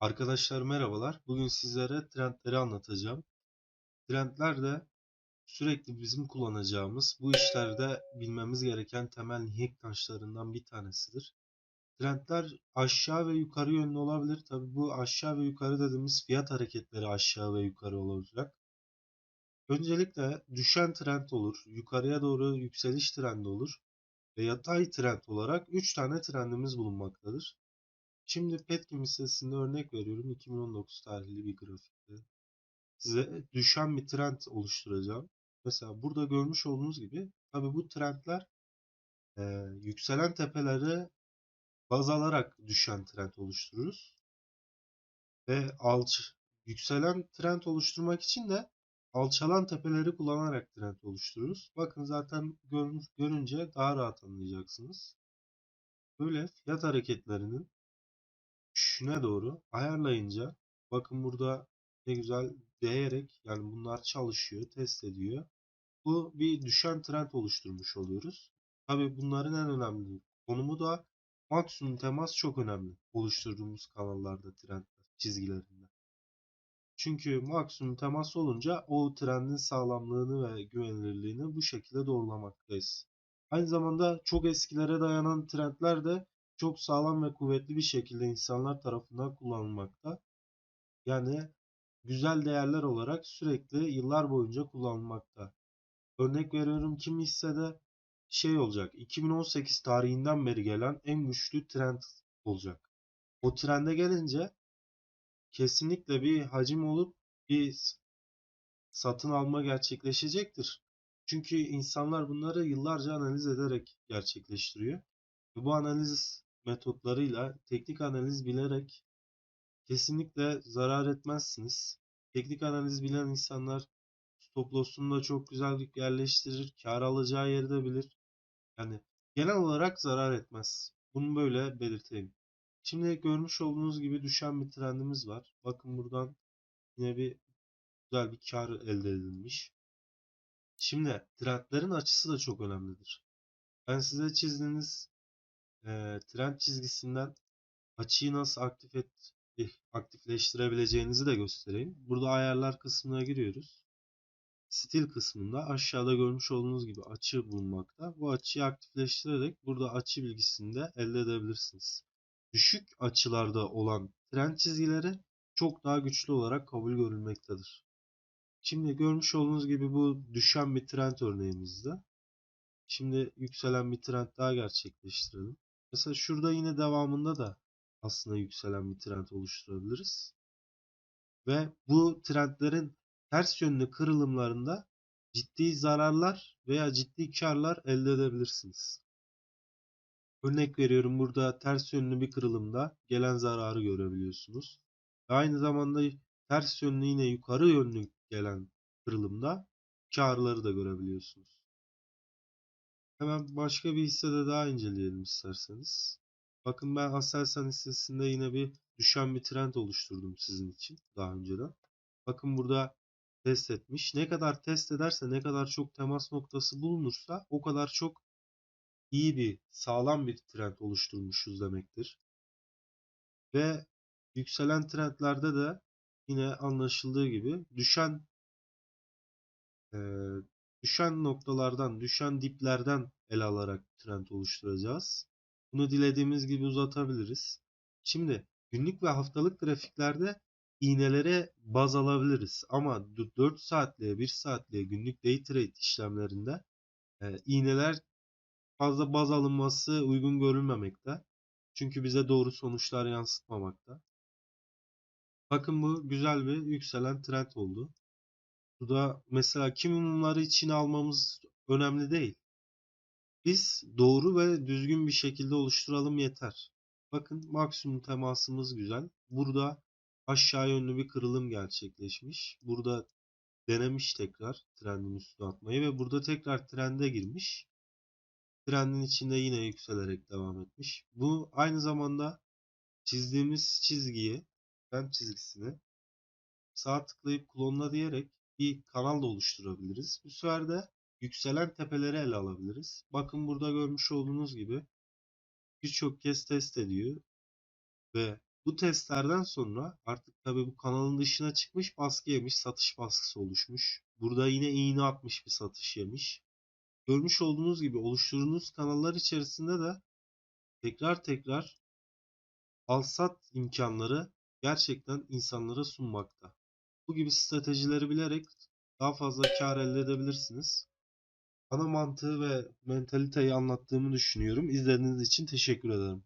Arkadaşlar merhabalar. Bugün sizlere trendleri anlatacağım. Trendler de sürekli bizim kullanacağımız, bu işlerde bilmemiz gereken temel mihenk taşlarından bir tanesidir. Trendler aşağı ve yukarı yönlü olabilir. Tabi bu aşağı ve yukarı dediğimiz fiyat hareketleri aşağı ve yukarı olacak. Öncelikle düşen trend olur, yukarıya doğru yükseliş trendi olur ve yatay trend olarak 3 tane trendimiz bulunmaktadır. Şimdi Petkim listesinde örnek veriyorum. 2019 tarihli bir grafikte. Size düşen bir trend oluşturacağım. Mesela burada görmüş olduğunuz gibi tabi bu trendler e, yükselen tepeleri baz alarak düşen trend oluştururuz. Ve alç yükselen trend oluşturmak için de alçalan tepeleri kullanarak trend oluştururuz. Bakın zaten gör, görünce daha rahat anlayacaksınız. Böyle fiyat hareketlerinin şuna doğru ayarlayınca bakın burada ne güzel değerek yani bunlar çalışıyor, test ediyor. Bu bir düşen trend oluşturmuş oluyoruz. Tabi bunların en önemli konumu da maksimum temas çok önemli oluşturduğumuz kanallarda trend çizgilerinde. Çünkü maksimum temas olunca o trendin sağlamlığını ve güvenilirliğini bu şekilde doğrulamaktayız. Aynı zamanda çok eskilere dayanan trendler de çok sağlam ve kuvvetli bir şekilde insanlar tarafından kullanılmakta. Yani güzel değerler olarak sürekli yıllar boyunca kullanılmakta. Örnek veriyorum kim hissede şey olacak 2018 tarihinden beri gelen en güçlü trend olacak. O trende gelince kesinlikle bir hacim olup bir satın alma gerçekleşecektir. Çünkü insanlar bunları yıllarca analiz ederek gerçekleştiriyor. Bu analiz metotlarıyla teknik analiz bilerek kesinlikle zarar etmezsiniz. Teknik analiz bilen insanlar stop loss'unu da çok güzel yerleştirir. Kar alacağı yeri de bilir. Yani genel olarak zarar etmez. Bunu böyle belirteyim. Şimdi görmüş olduğunuz gibi düşen bir trendimiz var. Bakın buradan yine bir güzel bir kar elde edilmiş. Şimdi trendlerin açısı da çok önemlidir. Ben size çizdiğiniz e, trend çizgisinden açıyı nasıl aktif et, eh, aktifleştirebileceğinizi de göstereyim. Burada ayarlar kısmına giriyoruz. Stil kısmında aşağıda görmüş olduğunuz gibi açı bulunmakta. Bu açıyı aktifleştirerek burada açı bilgisini de elde edebilirsiniz. Düşük açılarda olan trend çizgileri çok daha güçlü olarak kabul görülmektedir. Şimdi görmüş olduğunuz gibi bu düşen bir trend örneğimizde. Şimdi yükselen bir trend daha gerçekleştirelim. Mesela şurada yine devamında da aslında yükselen bir trend oluşturabiliriz. Ve bu trendlerin ters yönlü kırılımlarında ciddi zararlar veya ciddi karlar elde edebilirsiniz. Örnek veriyorum burada ters yönlü bir kırılımda gelen zararı görebiliyorsunuz. Ve aynı zamanda ters yönlü yine yukarı yönlü gelen kırılımda karları da görebiliyorsunuz. Hemen başka bir hissede daha inceleyelim isterseniz. Bakın ben Aselsan hissesinde yine bir düşen bir trend oluşturdum sizin için daha önceden. Bakın burada test etmiş. Ne kadar test ederse ne kadar çok temas noktası bulunursa o kadar çok iyi bir sağlam bir trend oluşturmuşuz demektir. Ve yükselen trendlerde de yine anlaşıldığı gibi düşen e, düşen noktalardan, düşen diplerden ele alarak trend oluşturacağız. Bunu dilediğimiz gibi uzatabiliriz. Şimdi günlük ve haftalık grafiklerde iğnelere baz alabiliriz. Ama 4 saatliğe, 1 saatliğe günlük day trade işlemlerinde e, iğneler fazla baz alınması uygun görülmemekte. Çünkü bize doğru sonuçlar yansıtmamakta. Bakın bu güzel bir yükselen trend oldu. Burada mesela kim mumları içine almamız önemli değil. Biz doğru ve düzgün bir şekilde oluşturalım yeter. Bakın maksimum temasımız güzel. Burada aşağı yönlü bir kırılım gerçekleşmiş. Burada denemiş tekrar trendin üstüne atmayı ve burada tekrar trende girmiş. Trendin içinde yine yükselerek devam etmiş. Bu aynı zamanda çizdiğimiz çizgiyi, trend çizgisini sağ tıklayıp klonla diyerek bir kanal da oluşturabiliriz. Bu sefer de yükselen tepeleri ele alabiliriz. Bakın burada görmüş olduğunuz gibi birçok kez test ediyor ve Bu testlerden sonra artık tabii bu kanalın dışına çıkmış baskı yemiş, satış baskısı oluşmuş. Burada yine iğne atmış bir satış yemiş. Görmüş olduğunuz gibi oluşturduğunuz kanallar içerisinde de tekrar tekrar al-sat imkanları gerçekten insanlara sunmakta. Bu gibi stratejileri bilerek daha fazla kar elde edebilirsiniz. Ana mantığı ve mentaliteyi anlattığımı düşünüyorum. İzlediğiniz için teşekkür ederim.